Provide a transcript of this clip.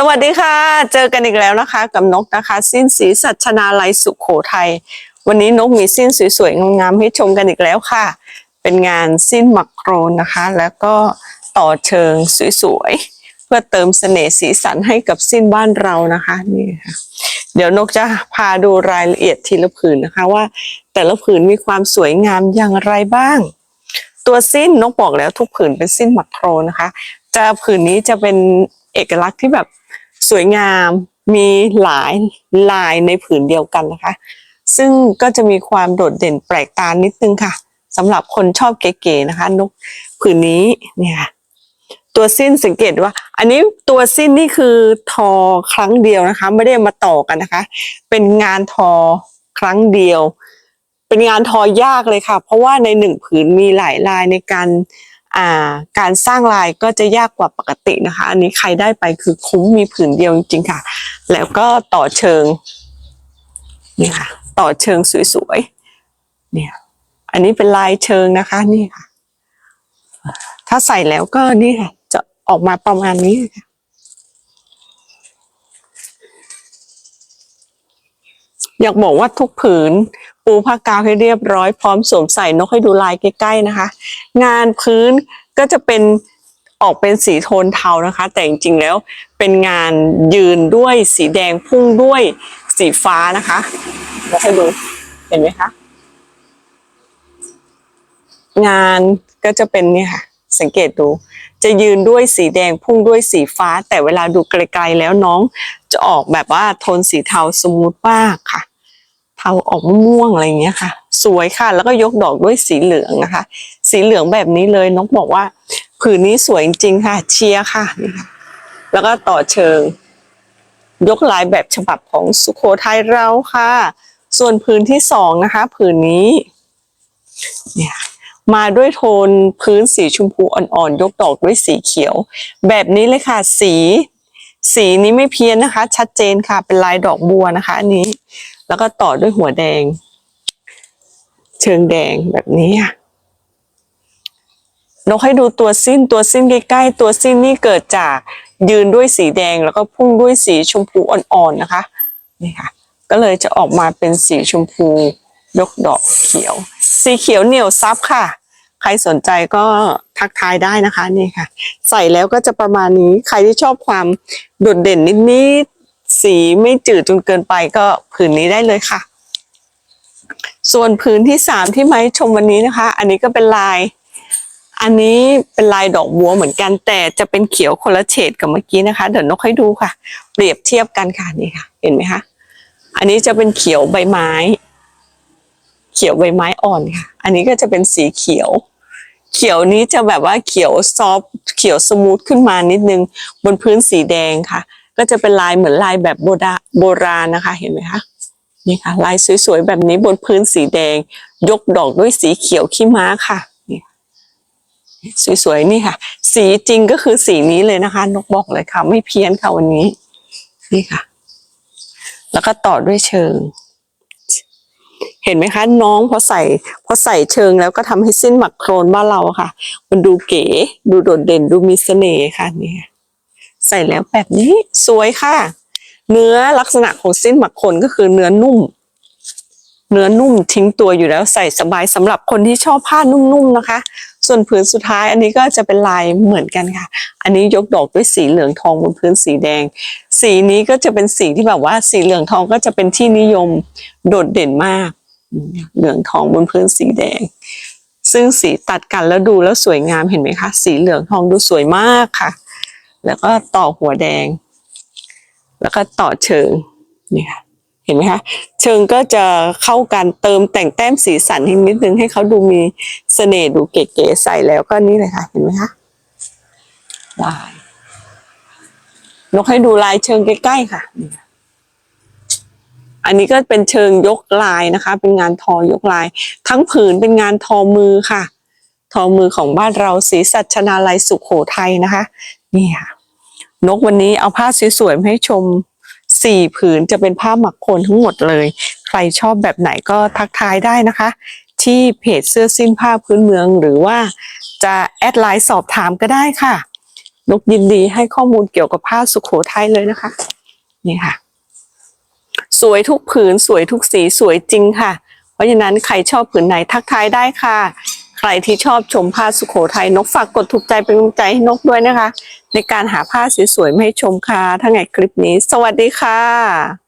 สวัสดีค่ะ เจอกันอีกแล้วนะคะกับนกนะคะ สิ้นสีสัชนาลัยสุขโขทัยวันนี้นกมีสิ้นสวยๆงามๆให้ชมกันอีกแล้วค่ะ เป็นงานสิ้นหมักโครนนะคะ แล้วก็ต่อเชิงสวยๆ เพื่อเติมเสน่ห์สีสันให้กับสิ้นบ้านเรานะคะนี่ค่ะเดี๋ยวนกจะพาดูรายละเอียดทีละผืนนะคะว่า แต่ละผืนมีความสวยงามอย่างไรบ้าง ตัวสิ้นนกบอกแล้วทุกผืนเป็นสิ้นหมักโครนนะคะ จะผืนนี้จะเป็นเอกลักษณ์ที่แบบ สวยงามมีหลายลายในผืนเดียวกันนะคะ ซึ่งก็จะมีความโดดเด่นแปลกตานิดนึงค่ะสำหรับคนชอบเก๋ๆนะคะ นกผืนนี้เนี่ยตัวสิ้นสังเกตว่า อันนี้ตัวสิ้นนี่คือทอครั้งเดียวนะคะ ไม่ได้มาต่อกันนะคะ เป็นงานทอครั้งเดียว เป็นงานทอยากเลยค่ะ เพราะว่าในหนึ่งผืนมีหลายลายในการ อ่าการสร้างลายก็จะยากกว่าปกตินะคะ อันนี้ใครได้ไปคือคุ้มมีผืนเดียวจริงๆค่ะ แล้วก็ต่อเชิงนี่ค่ะ ต่อเชิงสวยๆเนี่ย อันนี้เป็นลายเชิงนะคะนี่ค่ะ ถ้าใส่แล้วก็นี่ค่ะ จะออกมาประมาณนี้ค่ะ อยากบอกว่าทุกผืน ปูผ้ากาวให้เรียบร้อยพร้อมสวมใส่นกให้ดูลายใกล้ๆนะคะ งานพื้นก็จะเป็นออกเป็นสีโทนเทานะคะ แต่จริงๆแล้วเป็นงานยืนด้วยสีแดงพุ่งด้วยสีฟ้านะคะเดี๋ยวให้ดูเห็นไหมคะงานก็จะเป็นเนี่ยค่ะ สังเกตดู จะยืนด้วยสีแดงพุ่งด้วยสีฟ้า แต่เวลาดูไกลๆแล้วน้องจะออกแบบว่าโทนสีเทาสมูทมากค่ะ เทาออกม่วงอะไรอย่างเงี้ยค่ะ สวยค่ะแล้วก็ยกดอกด้วยสีเหลืองนะคะ สีเหลืองแบบนี้เลยนกบอกว่า ผืนนี้สวยจริงๆค่ะ เชียร์ค่ะนี่ค่ะ แล้วก็ต่อเชิง ยกลายแบบฉบับของสุโขทัยเราค่ะ ส่วนผืนที่สองนะคะ ผืนนี้เนี่ยมาด้วยโทนพื้นสีชมพูอ่อนๆ ยกดอกด้วยสีเขียว แบบนี้เลยค่ะ สี สีนี้ไม่เพี้ยนนะคะ ชัดเจนค่ะ เป็นลายดอกบัวนะคะ อันนี้ แล้วก็ต่อด้วยหัวแดง เชิงแดงแบบนี้นกให้ดูตัวสิ้นตัวสิ้นใกล้ๆตัวสิ้นนี่เกิดจากยืนด้วยสีแดงแล้วก็พุ่งด้วยสีชมพูอ่อนๆนะคะนี่ค่ะ ก็เลยจะออกมาเป็นสีชมพูยกดอกเขียว สีเขียวเหนียวซับค่ะ ใครสนใจก็ทักทายได้นะคะนี่ค่ะ ใส่แล้วก็จะประมาณนี้ใครที่ชอบความโดดเด่นนิดๆ สีไม่จืดจนเกินไปก็ผืนนี้ได้เลยค่ะ ส่วนผืนที่สามที่มาให้ชมวันนี้นะคะ อันนี้ก็เป็นลาย อันนี้เป็นลายดอกบัวเหมือนกันแต่จะเป็นเขียวคนละเฉดกับเมื่อกี้นะคะ เดี๋ยวนกให้ดูค่ะ เปรียบเทียบกันค่ะนี่ค่ะ เห็นไหมคะอันนี้จะเป็นเขียวใบไม้ เขียวใบไม้อ่อนค่ะ อันนี้ก็จะเป็นสีเขียวเขียวนี้จะแบบว่าเขียวซอฟเขียวสมูทขึ้นมานิดนึง บนพื้นสีแดงค่ะ ก็จะเป็นลายเหมือนลายแบบโบราณนะคะเห็นไหมคะนี่ค่ะลายสวยๆแบบนี้บนพื้นสีแดง ยกดอกด้วยสีเขียวขี้ม้าค่ะนี่สวยๆนี่ค่ะ สีจริงก็คือสีนี้เลยนะคะ นกบอกเลยค่ะ ไม่เพี้ยนค่ะวันนี้ นี่ค่ะ แล้วก็ต่อด้วยเชิง เห็นไหมคะ น้องพอใส่พอใส่เชิงแล้วก็ทำให้สิ้นหมักโครนบ้านเราค่ะ มันดูเก๋ดูโดดเด่นดูมีเสน่ห์ค่ะนี่ค่ะ ใส่แล้วแบบนี้สวยค่ะ เนื้อลักษณะของสิ้นหมักโครนก็คือเนื้อนุ่ม เนื้อนุ่มทิ้งตัวอยู่แล้วใส่สบายสำหรับคนที่ชอบผ้านุ่มๆนะคะ ส่วนผืนสุดท้ายอันนี้ก็จะเป็นลายเหมือนกันค่ะ อันนี้ยกดอกด้วยสีเหลืองทองบนพื้นสีแดง สีนี้ก็จะเป็นสีที่แบบว่าสีเหลืองทองก็จะเป็นที่นิยมโดดเด่นมาก เหลืองทองบนพื้นสีแดงซึ่งสีตัดกันแล้วดูแล้วสวยงามเห็นไหมคะ สีเหลืองทองดูสวยมากค่ะ แล้วก็ต่อหัวแดง แล้วก็ต่อเชิงนี่ค่ะเห็นไหมคะเชิงก็จะเข้ากันเติมแต่งแต้มสีสันนิดนึงให้เขาดูมีเสน่ห์ดูเก๋ๆใส่แล้วก็นี่เลยค่ะเห็นไหมคะลายนกให้ดูลายเชิงใกล้ๆค่ะ อันนี้ก็เป็นเชิงยกลายนะคะ เป็นงานทอยกลาย ทั้งผืนเป็นงานทอมือค่ะ ทอมือของบ้านเราศรีสัชนาลัยสุขโขทัยนะคะ นี่ค่ะ นกวันนี้เอาผ้าสวยๆมาให้ชมสี่ผืนจะเป็นผ้าหมักโคนทั้งหมดเลย ใครชอบแบบไหนก็ทักทายได้นะคะ ที่เพจเสื้อสิ้นผ้าพื้นเมือง หรือว่าจะแอดไลน์สอบถามก็ได้ค่ะ นกยินดีให้ข้อมูลเกี่ยวกับผ้าสุโขทัยเลยนะคะ นี่ค่ะ สวยทุกผืนสวยทุกสีสวยจริงค่ะ เพราะฉะนั้นใครชอบผืนไหนทักทายได้ค่ะ ใครที่ชอบชมผ้าสุโขทัยนกฝากกดถูกใจเป็นกำลังใจให้นกด้วยนะคะ ในการหาผ้าสวยๆมาให้ชมค่ะทั้งไงคลิปนี้ สวัสดีค่ะ